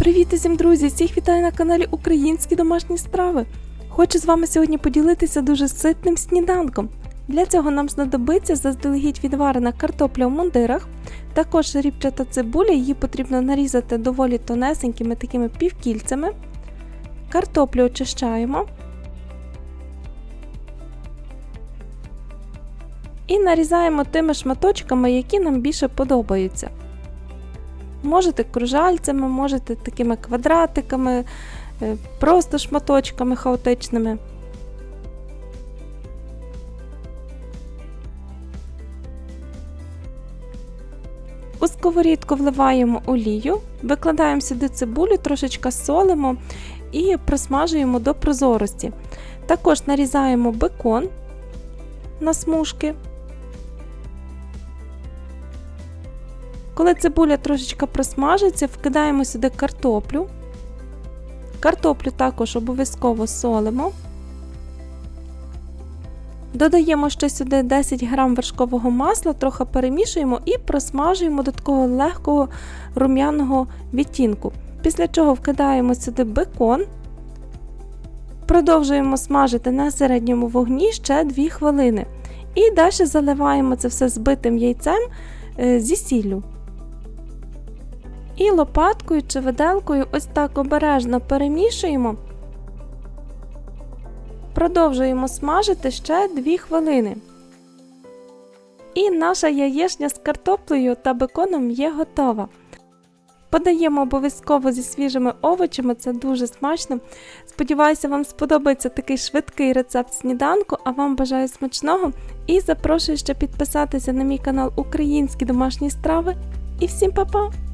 Привіт усім, друзі! Всіх вітаю на каналі Українські домашні страви. Хочу з вами сьогодні поділитися дуже ситним сніданком. Для цього нам знадобиться заздалегідь відварена картопля в мундирах, також рібчата цибуля, її потрібно нарізати доволі тонесенькими такими півкільцями. Картоплю очищаємо. І нарізаємо тими шматочками, які нам більше подобаються. Можете кружальцями, можете такими квадратиками, е, просто шматочками хаотичними. У сковорідку вливаємо олію, викладаємо сюди цибулю, трошечки солимо і просмажуємо до прозорості. Також нарізаємо бекон на смужки. Коли цибуля трошечки просмажиться, вкидаємо сюди картоплю. Картоплю також обов'язково солимо. Додаємо ще сюди 10 г вершкового масла, трохи перемішуємо і просмажуємо до такого легкого рум'яного відтінку. Після чого вкидаємо сюди бекон. Продовжуємо смажити на середньому вогні ще 2 хвилини. І далі заливаємо це все збитим яйцем е, зі сіллю. І лопаткою чи виделкою ось так обережно перемішуємо. Продовжуємо смажити ще 2 хвилини. І наша яєчня з картоплею та беконом є готова. Подаємо обов'язково зі свіжими овочами, це дуже смачно. Сподіваюся, вам сподобається такий швидкий рецепт сніданку, а вам бажаю смачного і запрошую ще підписатися на мій канал Українські домашні страви. І всім па-па!